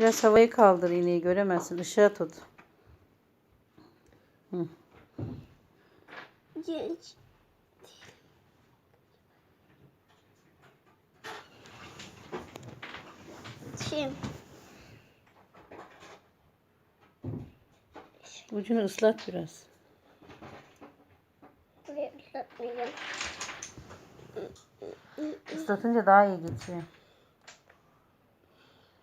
Biraz havayı kaldır iğneyi göremezsin. Işığa tut. Geç. Şimdi Ucunu ıslat biraz. buraya ıslatmayacağım. Islatınca daha iyi geçiyor.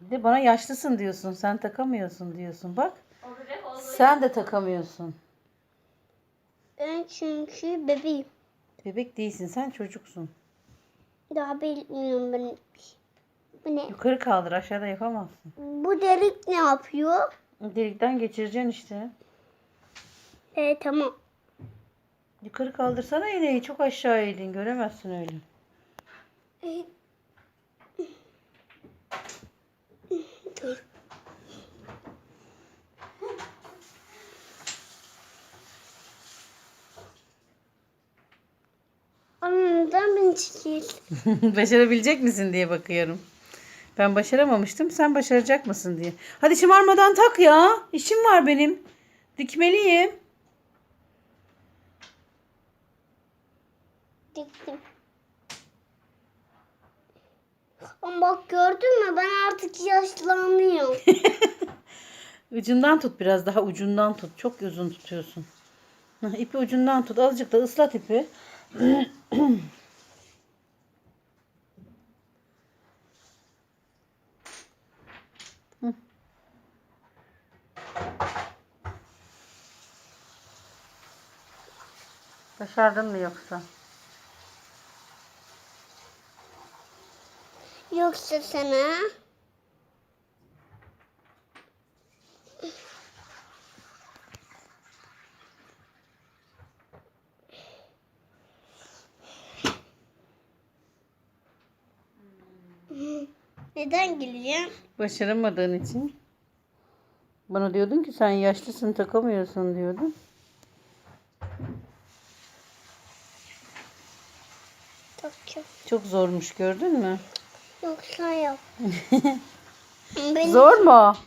Bir de bana yaşlısın diyorsun. Sen takamıyorsun diyorsun. Bak. Sen de takamıyorsun. Ben çünkü bebeğim. Bebek değilsin. Sen çocuksun. Daha bilmiyorum ben. Bu ne? Yukarı kaldır. Aşağıda yapamazsın. Bu delik ne yapıyor? Delikten geçireceksin işte. E tamam. Yukarı kaldırsana iğneyi. Çok aşağı eğdin. Göremezsin öyle. E, Ondan ben çekil. Başarabilecek misin diye bakıyorum. Ben başaramamıştım. Sen başaracak mısın diye. Hadi şımarmadan tak ya. İşim var benim. Dikmeliyim. Diktim. Ama bak gördün mü ben artık yaşlanıyorum. Ucundan tut biraz daha ucundan tut. Çok uzun tutuyorsun. İpi ucundan tut. Azıcık da ıslat ipi. Başardın mı yoksa? Yoksa sana neden geleceğim? Başaramadığın için. Bana diyordun ki sen yaşlısın takamıyorsun diyordun. Çok çok. Zormuş gördün mü? Yoksa yok. Benim Zor mu?